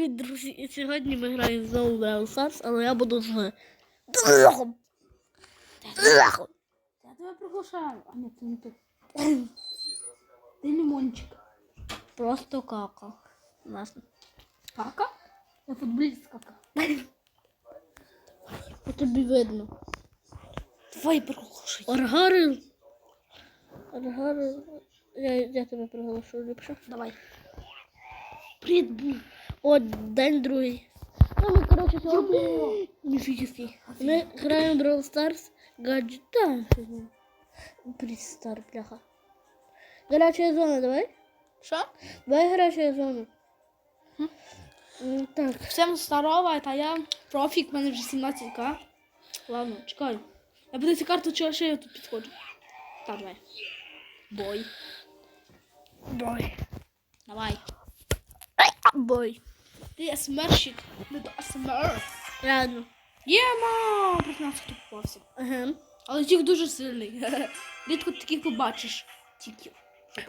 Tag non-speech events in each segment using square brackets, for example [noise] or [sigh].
Привіт, друзі! І сьогодні ми граємо знову Brawl Stars, але я буду з Драхом. Драхом. Я тебе приглашаю. А ні, це не ти. Ти лимончик. Просто кака. Власне. Кака? Я футболіст кака. По тобі видно. Давай приглашай. Аргари. Аргари. Я, я тебе приголошу ліпше. Давай. Привіт, Бу. О, день другий. Ну, ми, коротше, сьогодні... Міфічний. Ми граємо Brawl Stars. Гаджет. Та, Пристар, бляха. Гаряча зона, давай. Що? Давай гаряча зона. Так. Всем здорово, это я. Профік, в мене вже 17к. Ладно, чекай. Я буду цю карту чого ще я тут підходжу. Так, давай. Бой. Бой. Давай. Бой. Ти смерщик. Не до СМР. Реально. Єма! Нас хто попався. Ага. Але тік дуже сильний. [laughs] Рідко таких побачиш. Тіків.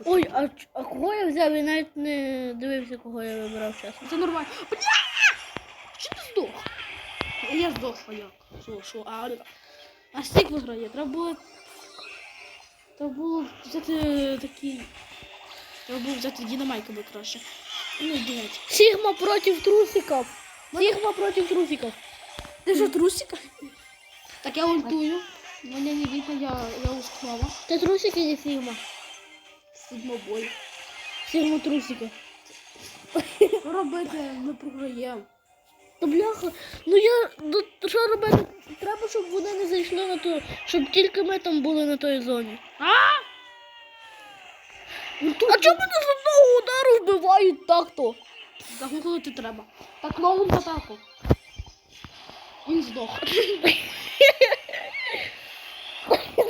Ой, а, а кого я взяв? Я навіть не дивився, кого я вибрав чесно. Це нормально. Бля! Чи ти здох? Я здох, а як? Що, що? А, а стік виграє. Треба було... Треба було взяти такі... Треба було взяти динамайка би краще. Ну, блядь. Сігма проти трусиків. Сігма проти трусиків. Ти що, трусика? Так я ультую. Мене не видно, я, я ускнова. Це трусики не Сігма. Сигма бой. Сігма трусики. Що робити? Ми програємо. Та бляха, ну я ну, що робити? Треба, щоб вони не зайшли на ту, щоб тільки ми там були на той зоні. А? А чому мене з одного удару вбивають так-то? Так, ну коли ти треба. Так, в атаку. Він здох.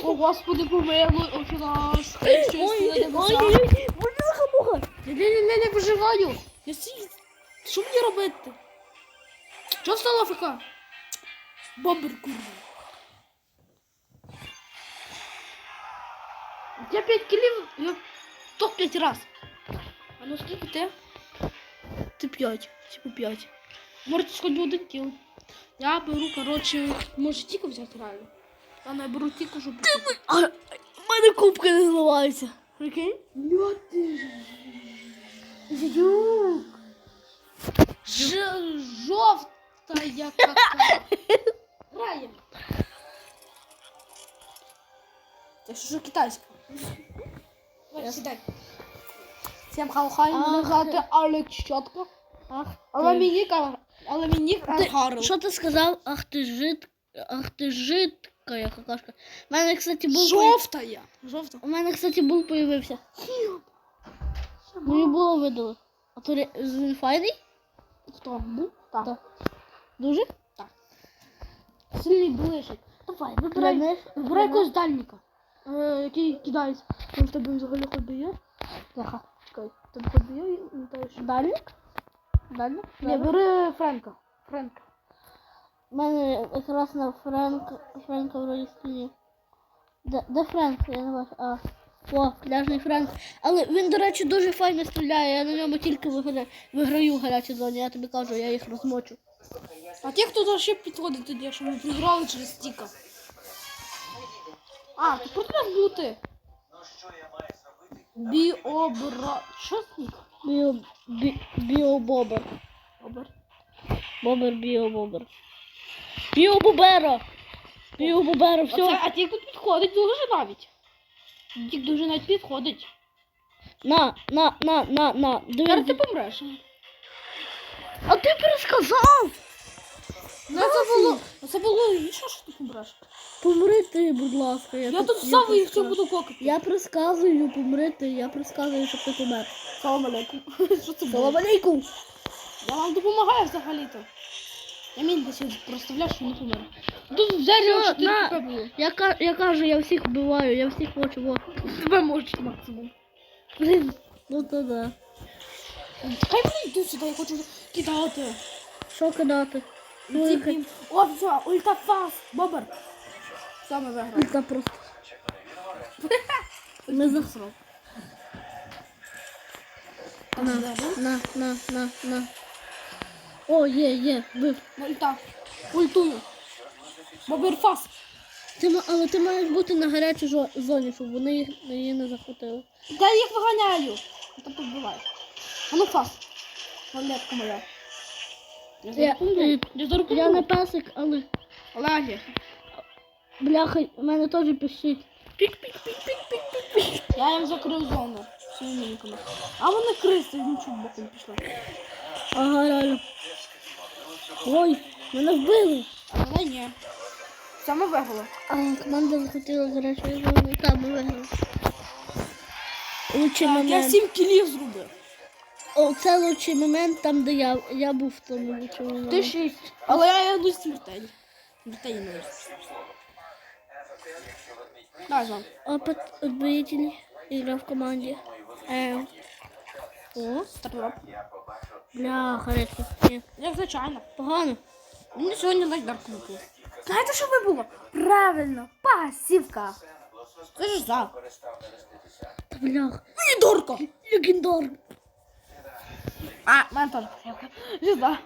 О, господи, помилуй, ох нас. Ой, ой, ой, ой, бляха муха. Я не, не, не виживаю. Я сі... Що мені робити? Що стало ФК? Бомбер курва. Я 5 кілів, я топ 5 раз. А ну скільки ти? Ти п'ять, типу п'ять. Може, хоч би один кіл. Я беру, коротше, може тільки взяти реально. Ладно, я беру тільки, щоб... А в мене кубки не зливаються. Прикинь? Ля ти ж... Жук. Ж... Жовта яка. Граємо. Це що китайська? Я- Сідай. Всім хау-хай, мене звати Алекс Чотко. Ах, Але мені але мені Ти- Що ти сказав? Ах ти жит... Ах ти жидка, я какашка. У мене, кстати, був... Жовта я. Жовта. У мене, кстати, був появився. Мені було видали. А то він файний? Хто? Бу? Так. Так. Дуже? Сильний ближик. Давай, вибирай, вибирай якогось дальника. Е, який кидається. Там в тебе взагалі хоч би є? Ага. Чекай, в тебе хоч би є, не. Дальник? Дальник? Ні, бери Френка. Френка. У мене якраз на Френк... Френка вроді стоїть. Де, де Френк? Я не бачу. А. О, пляжний Френк. Але він, до речі, дуже файно стріляє. Я на ньому тільки виграю, виграю в гарячій зоні. Я тобі кажу, я їх розмочу. А ті, хто ще підходить тоді, що ми програли через стіка. А, то проти нас бути. Біобра... Що стік? Біо... Бі... Біобобер. Обер. Бобер, біобобер. Біобобера! Біобобера, Оце, все. а ті, хто підходить дуже навіть. Ті дуже навіть підходить. На, на, на, на, на. Зараз ти помреш. А ти пересказав! Ну, це було, це було логічно, що ти помреш. Помри ти, будь ласка. Я, Я тут і їх предсказую. буду кокати. Я предсказую, помри ти, я предсказую, щоб ти помер. Салам алейкум. [laughs] Що це Салам було? алейкум! Я вам допомагаю взагалі-то. Я мені десь представляю, що не помер. Тут взяли Всё, 4 на. хп було. Я, ка- я кажу, я всіх вбиваю, я всіх хочу, вот. Тебе можеш максимум. Блін, ну то да. Хай вони йдуть сюди, я хочу кидати. Що кидати? Ну, яка- блін. О, все, ультафас, бобер. Саме виграв. Це просто. [laughs] Не засрав. На, на, на, на, на. О, є, є, бив. Ульта. Ультую. Боберфас. Ти, ма- але ти маєш бути на гарячій жо- зоні, щоб вони їх, її не захопили. Та я їх виганяю. Тобто вбиваю. А ну фас. Валетка моя. Я Я, е, Я я не песик, але Олег. бляха, в мене теж пищить. Я їм закрив зону. Своїми. А вони криси, нічого боком пішли. Ага, реально. Ой, мене вбили. А мене ні. Саме виграло. А команда захотіла гарячої зони. Там ми виграли. Лучший Так, я сім кілів зробив. О, це лучший момент, там, де я, я був в тому лучшому Ти шість. Але я йду смертельно. Смертельно. Давай зон. Опыт отбоитель игра в команде. Э, О, стартап. бляха, редко. Ні, Як звичайно. погано. Мені сьогодні дай дарку випив. Знаєте, що ви було? Правильно, пасівка. Це ж за. Та бляха. Дорка. Легендар. А, в мене теж пасівка. Звізда.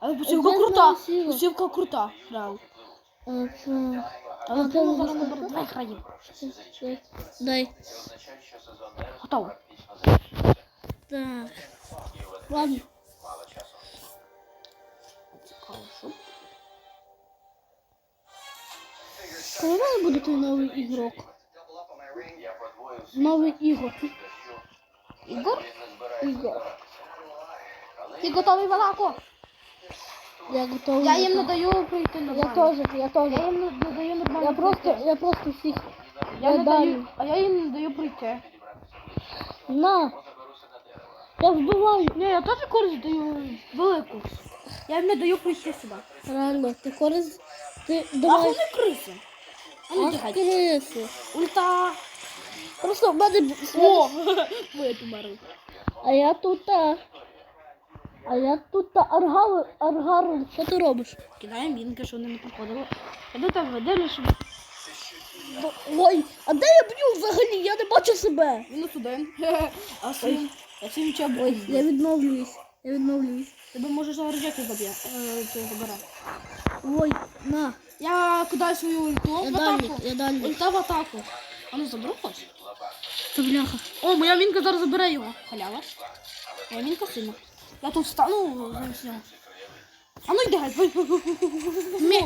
Але пасівка Одна крута. Пасівка крута. Реально. А, це... Але ти зараз не набер країв. Це- Дай. Готово. Так. Ладно. Цікаво, що? Коли мене буде той новий ігрок? Новий ігор. Ігор? Ігор. Ти готовий Валако? Я готовий. Я їм не даю прийти на Я теж, я теж. Я їм не даю нормально. Я просто, я просто всіх. Я не даю. а я їм не даю прийти. На. Я вбиваю. Ні, я теж користь даю велику. Я їм не даю прийти сюди. Реально, ти користь. Ти А давай. вони криси. А ну Ах, криси. Ульта. Просто в мене б- О! Ви [laughs] померли. А я тут. а, А я тут та аргару, аргару. Що ти робиш? Кидаємо мінки, що вони не походили. Я до тебе щоб Ой, а де я б'ю взагалі? Я не бачу себе. мінус один. [laughs] А сім. А сім чого я відновлююсь. Я відновлююсь. Тебе може зараз Джеки заб'є. Е, забере. Ой, на. Я кидаю свою ульту Я в атаку. я дальник. Ульта в атаку. А ну заберу хоч. Та бляха. О, моя мінка зараз забере його. Халява. Моя мінка сильна. Я тут встану замість. А ну йди, гай.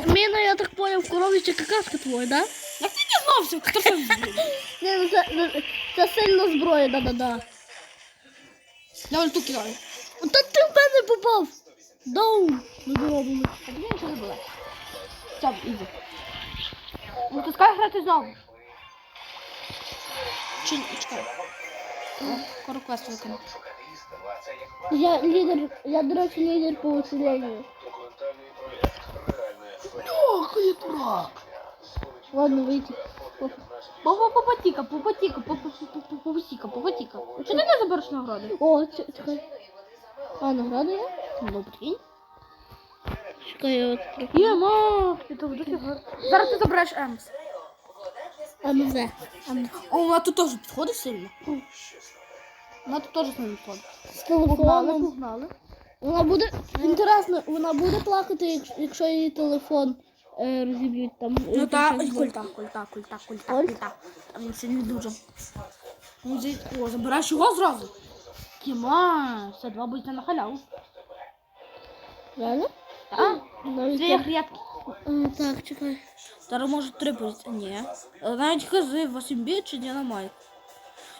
Міна, я так поняв, коровича какашка твоя, да? Як ти дізнався? Хто це? Ні, ну це, ну, це сильна зброя, да-да-да. Я ульту кидаю. Та ти в мене попав. Доум. Ми доробили. А тобі нічого не було. Все, іди. Ну, пускай грати знову. Чи чекай. О, Скоро квест викину. Я лідер, я, до речі, лідер по усиленню. Ох, я дурак. Ладно, вийти. Попотіка, попотіка, попотіка, попотіка. Чого ти не забереш награди? О, чекай. А, награда є? Ну, прикинь. Чекай, я от. Є, ма, це. Зараз ти забереш Емс. МЗ. О, вона тут теж підходить сильно. Вона тут теж з ним. З Погнали, телефоном. погнали. Вона буде, інтересно, вона буде плакати, якщо, якщо її телефон е, розіб'ють там. Ну та, ой, культа, культа, культа, культа, Коль? культа. Там він сильно дуже. Ну, зі- О, забираєш його зразу. Кіма, все, два будете на халяву. Реально? Так? Навіть Дві так. грядки. Е, так, чекай. Зараз може три будуть. Ні. Е, Навіть хази 8 біт чи динамайк.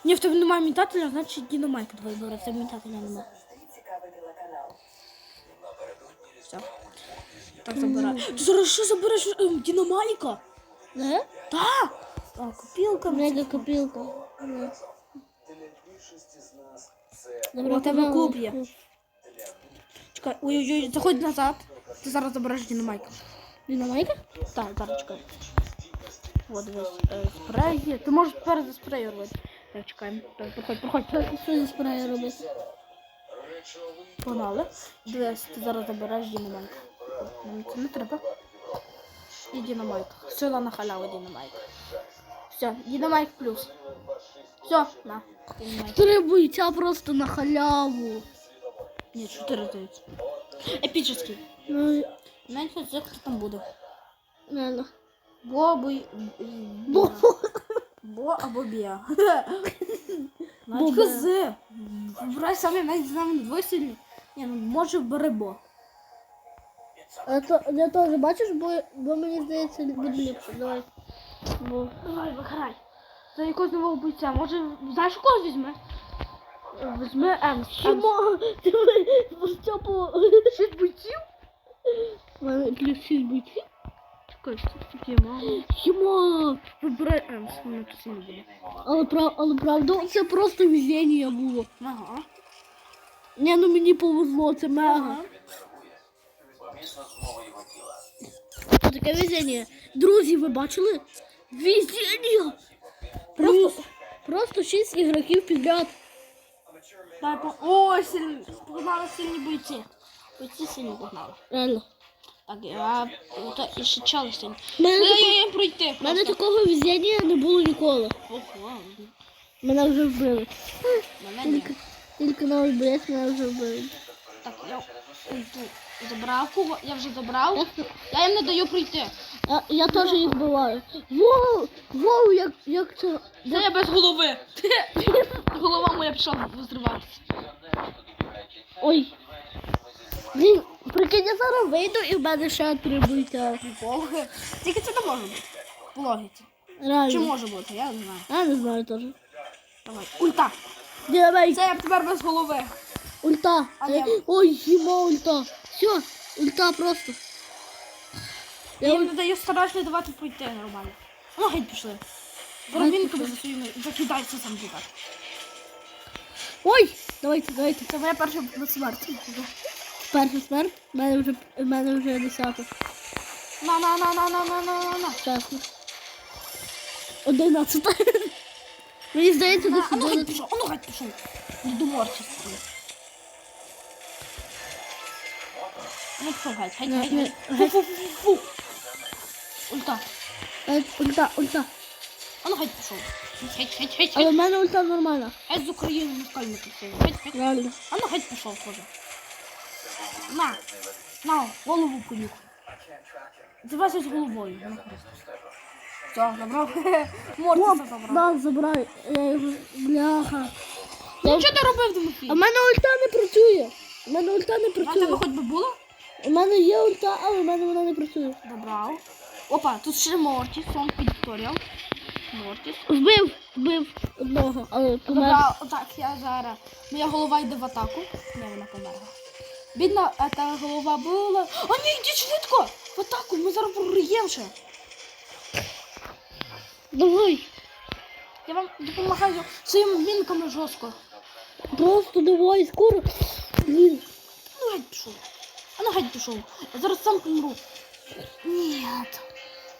Ні, в тебе немає мітателя, значить динамайк давай бере, в тебе мітателя немає. Все. Так забирай. Ти зараз що забереш ем, динамайка? Де? Так! А, копілка. Мега копілка. Е. Добре, У тебе є. Чекай, ой-ой-ой, заходь назад. Ти зараз забереш динамайка. Динамайка? Так, зараз чекай. От дивись, е, спрей. Ти можеш тепер за спрею робити. Так, чекаємо. Так, Проходь, проходь. Що, що зі спрею робити? Погнали. Дивись, ти зараз забереш динамайк. Нам це не треба. І динамайк. Сила на халяву динамайк. Все, динамайк плюс. Все, на. Динамайк. Бойця просто на халяву. Ні, 4 здається. Епічний. Ну, не знаю, хто там буде. реально. Бо або... й- Бо. Бо або Біа. [laughs] Бо хз. Вибирай самі навіть з нами. Ні, ну може бери Бо. А то я теж бачиш, бо, бо мені здається, буде ліпше. Давай. Бо. Давай, виграй. За якогось нового бойця. Може, знаєш, у кого візьме? Візьме Емс. Хіма, ти мене Степу. Шість бойців? У мене плюс 6 бойців. Що це таке, мама? Вибирай Емс, воно тут сильно буде. Але, прав, але правда, це просто везіння було. Ага. Ні, ну мені повезло, це мега. Це таке везіння. Друзі, ви бачили? Везіння! Просто, просто 6 ігроків підряд. Дай по... О, сильні. Погнали сильні бойці. Бойці сильні погнали. Реально. Так, я... І ще. У мене, Ну, тако- пройти. в мене такого везіння не було ніколи. Ого, Мене вже вбили. мене ні. Тільки, новий боєць мене вже вбили. Так, я забрав кого? Я вже забрав. [laughs] Я їм не даю пройти. А, я теж їх вбиваю. Воу! Воу, як, як це. Це я без голови. [laughs] [laughs] Голова моя пішла взриватися. Ой. Блін, прикинь, я зараз вийду і в мене ще три бойця. Боги. Тільки це не може бути. По логіці. Реально. Чи може бути, я не знаю. Я не знаю теж. Давай. Ульта. Давай, Це я тепер без голови. ульта. А Е, я- Ой, хіма ульта. Все, ульта просто. Я Я їм не даю стараюсь давати пройти нормально. Ну, геть пішли. Зараз він тобі за своїми закидається сам туди. Ой! Давайте, давайте. Це моя перша смерть. Перша смерть. У мене вже, в мене вже десята. На, на, на, на, на, на, на, на, на. Чесно. Одинадцята. [laughs] Мені здається, На, десь а ну пішов, а ну геть пішов. Недоморчество. Ну пішов геть, геть, геть, геть. Фу, фу, фу, фу. Ульта. Е, Ульта, ульта. А ну геть пішов. Геть, геть, геть, Але геть. в мене ульта нормальна. Геть з України працює. Геть, геть. Реально. А ну геть пішов, тоже. На. На, голову понюхай. Давайся з головою. Все, забрав. [laughs] Мортиса забрав. Да, забирай. Я його, бляха. Ну що ти робив, Тимофій? А в мене ульта не працює. У мене ульта не А в тебе хоч би було? У мене є ульта, але в мене вона не працює. Добрав. Опа, тут ще Мортіс, он підторіал. Мортіс. Вбив, вбив одного, але помер. Добрав, отак, я зараз. Моя голова йде в атаку. Не, вона померла. Бідна, а та голова була. А ні, йдіть швидко! В атаку, ми зараз програємо ще. Давай. Я вам допомагаю своїми мінками жорстко. Просто давай, скоро. Блін. Ну геть пішов. А ну геть пішов. Я зараз сам помру. Ні.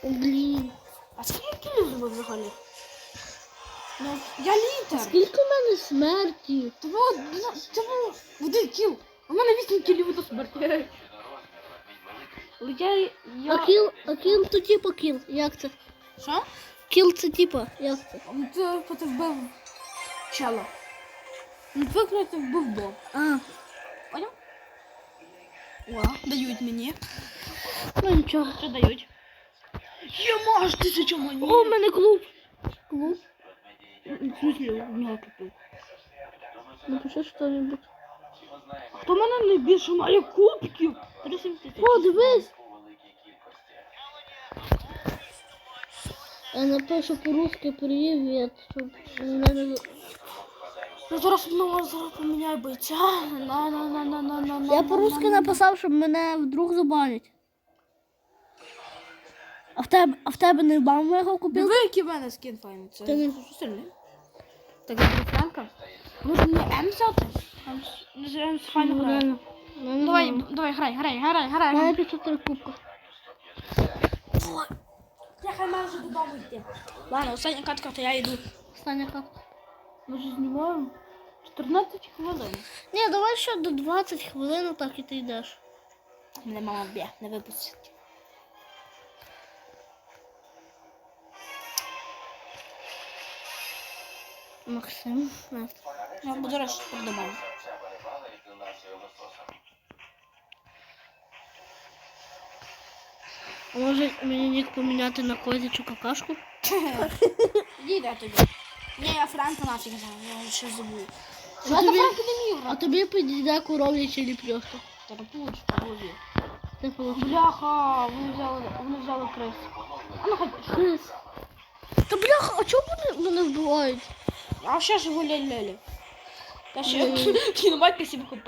Блін. А скільки лізу взагалі? Ну, я літер. Скільки в мене смерті? Тебе, тебе один кіл. У мене вісім кілів до смерті. Але я, я... А кіл, а кіл то типа кіл. Як це? Що? Кіл це типа, як це? Ну, Ти, ти вбив чела. Ну, ти, ти вбив боб. А, Поняв? О, дають мені. ну нічого. Що дають? Я можу тисячу мені. О, в мене клуб. Клуб. В смысле, у нього тут. Напиши Хто мене найбільше має кубків? 37 тисяч. О, дивись. Я напишу по-русски привіт, щоб в мене... Я зараз ну, зараз поміняю бойця. На, на, на, на, на, на, на, Я по-русски на, на. написав, щоб мене вдруг забанять. А в тебе, а в тебе не бам його купив? Диви, який в мене скін файний. Це Ти не- що сильний. Так, я беру Франка. Може мені М взяти? М з- з файно грає. не Давай, давай, грай, грай, грай, грай. мене тут чотири кубка. Я хай маю вже додому йти. Ладно, остання катка, то я йду. Остання капка. Ми ж знімаємо 14 хвилин. Ні, давай ще до 20 хвилин, так і ти йдеш. Мене мама б'є, не випустить. Максим. Настя. Я буду раз придумав. А може мені нік поміняти на козячу какашку? Іди я тобі. Ні, я Франка нафіг знаю, я ще забув. А Я до тобі- Франка не міг А грати. тобі підійде коров'яча ліпьошка. Та не получиш, по голові. Ти получиш. Бляха, вони взяли, вони взяли крис. А ну хоч пішов. Крис. Та бляха, а чого вони мене вбивають? А ще ж гуляй лелі. Та ще Ні. кіноматка сім хп.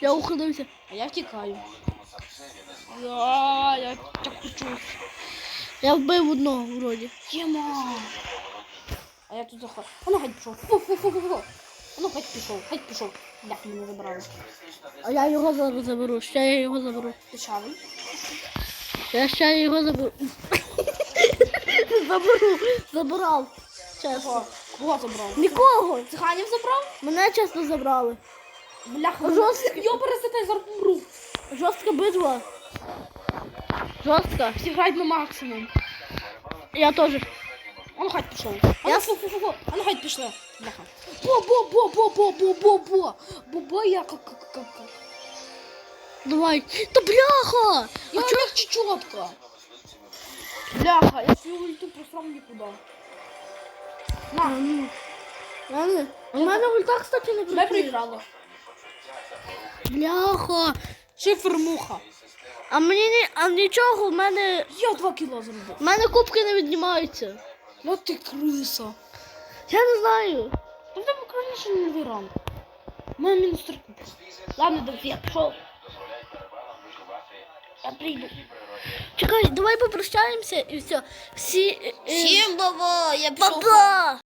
Я уходився. А я втікаю. Я, я так хочу. Я вбив одного вроді. Тема. А я тут заход. А ну хоть пішов. Фу, фу, фу, фу, фу. А ну хоть пішов, хоть пішов. Як мене забрали. А я його зараз заберу. Ще я його заберу. Ти чавий? Я ще його заберу. [laughs] заберу. Забрав. Чесно. Кого? Забрав? Нікого. Циханів забрав? Мене чесно забрали. Бляха, Жорстко. Йо, переситай зараз умру. Жорстка битва. Жорстка. Всі грають на максимум. Я теж. А ну хоть пішов. А ну фу, фу, фу, фу. А ну хоть пішли. Бляха. Бо, бо, бо, бо, бо, бо, бо, бо. Бо, бо, я как, как, как, как. Давай. Та бляха! Я а чё? чечетка. Бляха, я свою ульту просрал нікуди. На, ну. Ладно. У мене ульта, кстати, не тебе працює. проіграла. Бляха. Шифер муха. А мені ні, а нічого, в мене. Я два кіла зробив. В мене кубки не віднімаються. Ну ти криса. Я не знаю. Та в тебе краще не. У мінус три кубки. Ладно, давай, я пішов. Я прийду. Чекай, давай попрощаємося і все. Всі. Всім е, баба, я Па-па!